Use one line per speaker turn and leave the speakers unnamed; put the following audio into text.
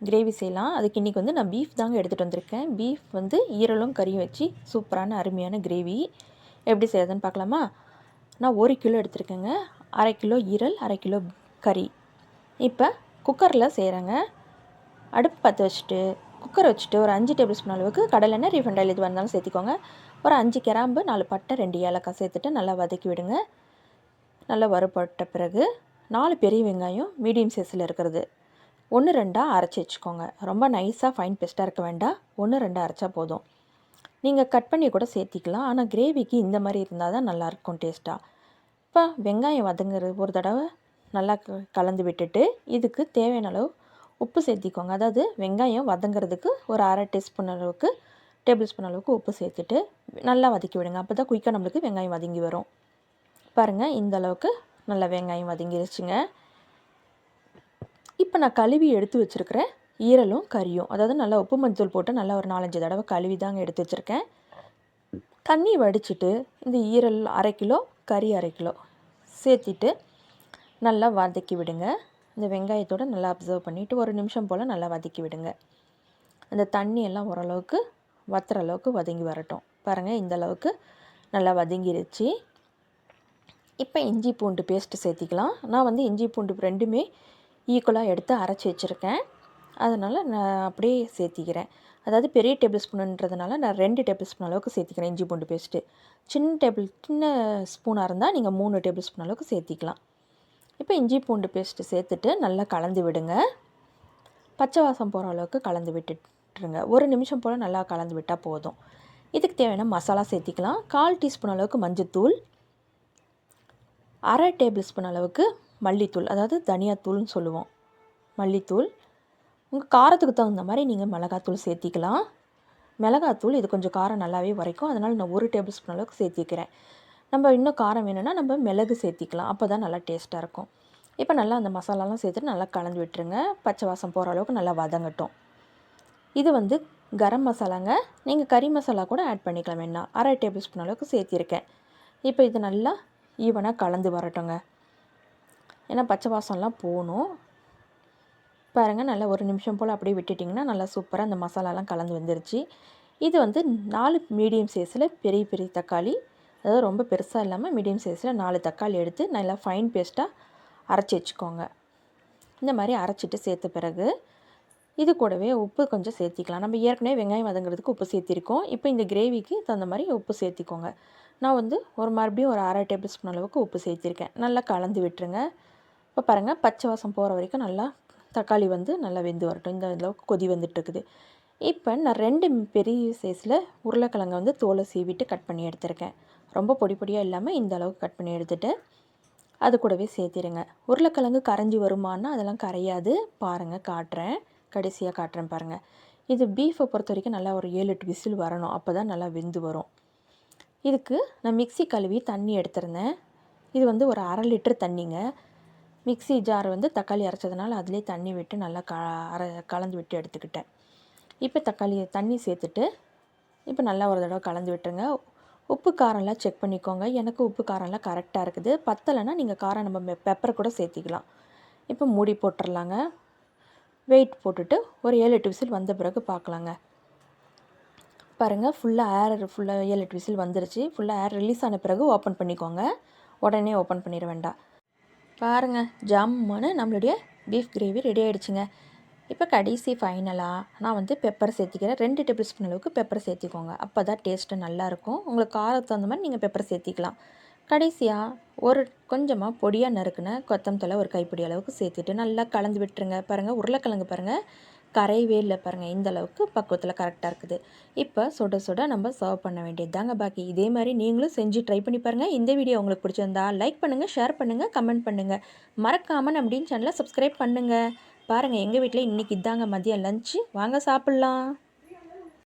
Gravy செய்யலாம். அதுக்கு இன்றைக்கி வந்து நான் பீஃப் தாங்க எடுத்துகிட்டு வந்திருக்கேன். பீஃப் வந்து ஈரலும் கறியும் வச்சு சூப்பரான அருமையான கிரேவி எப்படி செய்யறதுன்னு பார்க்கலாமா? நான் ஒரு கிலோ எடுத்திருக்கேங்க. அரை கிலோ ஈரல் அரை கிலோ கறி. இப்போ குக்கரில் செய்கிறேங்க அடுப்பு பற்ற வச்சுட்டு குக்கர் வச்சுட்டு ஒரு அஞ்சு டேபிள் ஸ்பூன் அளவுக்கு கடலெண்ணெய் ரீஃபண்ட் ஆயில் எதுவாக இருந்தாலும் சேர்த்திக்கோங்க. ஒரு அஞ்சு கிராம்பு நாலு பட்டை ரெண்டு ஏலக்காய் சேர்த்துட்டு நல்லா வதக்கி விடுங்க. நல்லா வறுபட்ட பிறகு நாலு பெரிய வெங்காயம் மீடியம் சைஸில் இருக்கிறது. ஒன்று ரெண்டாக அரைச்சி வச்சுக்கோங்க. ரொம்ப நைஸாக ஃபைன் பெஸ்ட்டாக இருக்க வேண்டாம். ஒன்று ரெண்டாக அரைச்சா போதும். நீங்கள் கட் பண்ணி கூட சேர்த்திக்கலாம். ஆனால் கிரேவிக்கு இந்த மாதிரி இருந்தால் தான் நல்லாயிருக்கும் டேஸ்ட்டாக இப்போ வெங்காயம் வதங்குறது ஒரு தடவை நல்லா க- கலந்து விட்டுட்டு இதுக்கு தேவையான அளவு உப்பு சேர்த்திக்கோங்க. அதாவது வெங்காயம் வதங்குறதுக்கு ஒரு அரை டீஸ்பூன் அளவுக்கு டேபிள் ஸ்பூன் அளவுக்கு உப்பு சேர்த்துட்டு நல்லா வதக்கி விடுங்க. அப்போ தான் குயிக்காக நம்மளுக்கு வெங்காயம் வதங்கி வரும். பாருங்கள் இந்த அளவுக்கு நல்லா வெங்காயம் வதங்கிருச்சுங்க. இப்போ நான் கழுவி எடுத்து வச்சுருக்கிறேன் ஈரலும் கறியும் அதாவது நல்லா உப்பு மஞ்சள் போட்டு நல்லா ஒரு நாலஞ்சு தடவை கழுவி தாங்க எடுத்து வச்சுருக்கேன். தண்ணி வடிச்சிட்டு இந்த ஈரல் அரை கிலோ கறி அரை கிலோ சேர்த்திட்டு நல்லா வதக்கி விடுங்க. இந்த வெங்காயத்தோடு நல்லா அப்சர்வ் பண்ணிவிட்டு ஒரு நிமிஷம் போல் நல்லா வதக்கி விடுங்க. அந்த தண்ணியெல்லாம் ஓரளவுக்கு வத்துற அளவுக்கு வதங்கி வரட்டும். பாருங்கள் இந்த அளவுக்கு நல்லா வதங்கிருச்சு. இப்போ இஞ்சி பூண்டு பேஸ்ட்டு சேர்த்திக்கலாம். நான் வந்து இஞ்சி பூண்டு ரெண்டுமே ஈக்குவலாக எடுத்து அரைச்சி வச்சுருக்கேன். அதனால் நான் அப்படியே சேர்த்திக்கிறேன். அதாவது பெரிய டேபிள் ஸ்பூனுன்றதுனால நான் ரெண்டு டேபிள் ஸ்பூன் அளவுக்கு சேர்த்திக்கிறேன். இஞ்சி பூண்டு பேஸ்ட்டு. சின்ன டேபிள் சின்ன ஸ்பூனாக இருந்தால் நீங்கள் மூணு டேபிள் ஸ்பூன் அளவுக்கு சேர்த்திக்கலாம். இப்போ இஞ்சி பூண்டு பேஸ்ட்டு சேர்த்துட்டு நல்லா கலந்து விடுங்க. பச்சை வாசம் போகிற அளவுக்கு கலந்து விட்டுட்டுருங்க. ஒரு நிமிஷம் போல் நல்லா கலந்து விட்டால் போதும். இதுக்கு தேவையான மசாலா சேர்த்திக்கலாம். கால் டீஸ்பூன் அளவுக்கு மஞ்சத்தூள். அரை டேபிள் ஸ்பூன் அளவுக்கு மல்லித்தூள் அதாவது தனியாத்தூள்னு சொல்லுவோம். மல்லித்தூள் உங்கள் காரத்துக்கு தகுந்த மாதிரி நீங்கள் மிளகாத்தூள் சேர்த்திக்கலாம். மிளகாத்தூள் இது கொஞ்சம் காரம் நல்லாவே வரைக்கும் அதனால் நான் ஒரு டேபிள் ஸ்பூன் அளவுக்கு சேர்த்திக்கிறேன். நம்ம இன்னும் காரம் வேணும்னா நம்ம மிளகு சேர்த்திக்கலாம். அப்போ தான் நல்லா டேஸ்ட்டாக இருக்கும். இப்போ நல்லா அந்த மசாலாலாம் சேர்த்துட்டு நல்லா கலந்து விட்டுருங்க. பச்சை வாசம் போகிற அளவுக்கு நல்லா வதங்கட்டும். இது வந்து கரம் மசாலாங்க. நீங்கள் கறி மசாலா கூட ஆட் பண்ணிக்கலாம் வேணா. அரை டேபிள் ஸ்பூன் அளவுக்கு சேர்த்திருக்கேன். இப்போ இது நல்லா ஈவனாக கலந்து வரட்டுங்க. ஏன்னா பச்சை வாசம்லாம் போகணும். பாருங்கள் நல்லா ஒரு நிமிஷம் போல் அப்படியே விட்டுட்டிங்கன்னா நல்லா சூப்பராக அந்த மசாலாலாம் கலந்து வந்துருச்சு. இது வந்து நாலு மீடியம் சைஸில் பெரிய பெரிய தக்காளி. அதாவது ரொம்ப பெருசாக இல்லாமல் மீடியம் சைஸில் நாலு தக்காளி எடுத்து நல்லா ஃபைன் பேஸ்ட்டாக அரைச்சி வச்சுக்கோங்க. இந்த மாதிரி அரைச்சிட்டு சேர்த்த பிறகு இது கூடவே உப்பு கொஞ்சம் சேர்த்திக்கலாம். நம்ம ஏற்கனவே வெங்காயம் வதங்குறதுக்கு உப்பு சேர்த்திருக்கோம். இப்போ இந்த கிரேவிக்கு தகுந்த மாதிரி உப்பு சேர்த்திக்கோங்க. நான் வந்து ஒரு மறுபடியும் ஒரு அரை டேபிள் ஸ்பூன் அளவுக்கு உப்பு சேர்த்திருக்கேன். நல்லா கலந்து விட்டுருங்க. இப்போ பாருங்கள் பச்சை வாசம் போகிற வரைக்கும் நல்லா தக்காளி வந்து நல்லா வெந்து வரட்டும். இந்த அளவுக்கு கொதி வந்துட்டுருக்குது. இப்போ நான் ரெண்டு பெரிய சைஸில் உருளைக்கிழங்கை வந்து தோலை சீவிட்டு கட் பண்ணி எடுத்திருக்கேன். ரொம்ப பொடி பொடியாக இல்லாமல் இந்த அளவுக்கு கட் பண்ணி எடுத்துகிட்டு அது கூடவே சேர்த்திருங்க. உருளைக்கிழங்கு கரைஞ்சி வருமானா அதெல்லாம் கரையாது. பாருங்கள் காட்டுறேன். கடைசியாக காட்டுறேன் பாருங்கள் இது பீஃபை பொறுத்த வரைக்கும் நல்லா ஒரு ஏழு எட்டு விசில் வரணும். அப்போ தான் நல்லா வெந்து வரும். இதுக்கு நான் மிக்ஸி கழுவி தண்ணி எடுத்திருந்தேன். இது வந்து ஒரு அரை லிட்டர் தண்ணிங்க. மிக்ஸி ஜார் வந்து தக்காளி அரைச்சதுனால அதிலே தண்ணி விட்டு நல்லா க அரை கலந்து விட்டு எடுத்துக்கிட்டேன். இப்போ தக்காளி தண்ணி சேர்த்துட்டு இப்போ நல்லா ஒரு தடவை கலந்து விட்டுருங்க. உப்பு காரம்லாம் செக் பண்ணிக்கோங்க. எனக்கு உப்பு காரம்லாம் கரெக்டாக இருக்குது. பத்தலைன்னா நீங்கள் காரம் நம்ம பெப்பர் கூட சேர்த்திக்கலாம். இப்போ மூடி போட்டுடலாங்க வெயிட் போட்டுட்டு ஒரு ஏழு எட்டு விசில் வந்த பிறகு பார்க்கலாங்க பாருங்கள் ஃபுல்லாக ஏர் ஃபுல்லாக ஏழு எட்டு விசில் வந்துருச்சு. ஃபுல்லாக ஏர் ரிலீஸ் ஆன பிறகு ஓப்பன் பண்ணிக்கோங்க. உடனே ஓப்பன் பண்ணிட வேண்டாம். பாருங்கள் ஜாமுன்னு நம்மளுடைய பீஃப் கிரேவி ரெடி ஆகிடுச்சுங்க இப்போ கடைசி ஃபைனலாக நான் வந்து பெப்பர் சேர்த்திக்கிறேன். ரெண்டு டேபிள் ஸ்பூன் அளவுக்கு பெப்பர் சேர்த்திக்கோங்க. அப்போ தான் டேஸ்ட்டு நல்லாயிருக்கும். உங்களுக்கு காரத்துக்கு தகுந்த மாதிரி நீங்கள் பெப்பர் சேர்த்திக்கலாம். கடைசியாக ஒரு கொஞ்சமாக பொடியாக நறுக்குன கொத்தமல்லி ஒரு கைப்பிடி அளவுக்கு சேர்த்துட்டு நல்லா கலந்து விட்டுருங்க. பாருங்கள் உருளைக்கிழங்கு பாருங்கள் கரையவே இல்லை பாருங்கள் இந்த அளவுக்கு பக்குவத்தில் கரெக்டாக இருக்குது. இப்போ சுட சுட நம்ம சர்வ் பண்ண வேண்டியது தாங்க பாக்கி. இதே மாதிரி நீங்களும் செஞ்சு ட்ரை பண்ணி பாருங்கள் இந்த வீடியோ உங்களுக்கு பிடிச்சிருந்தா லைக் பண்ணுங்கள் ஷேர் பண்ணுங்கள் கமெண்ட் பண்ணுங்கள் மறக்காமல் அப்படின்னு சேனலை சப்ஸ்கிரைப் பண்ணுங்கள் பாருங்கள் எங்கள் வீட்டில் இன்றைக்கி இதாங்க மதியம் லஞ்சு வாங்க சாப்பிட்லாம்.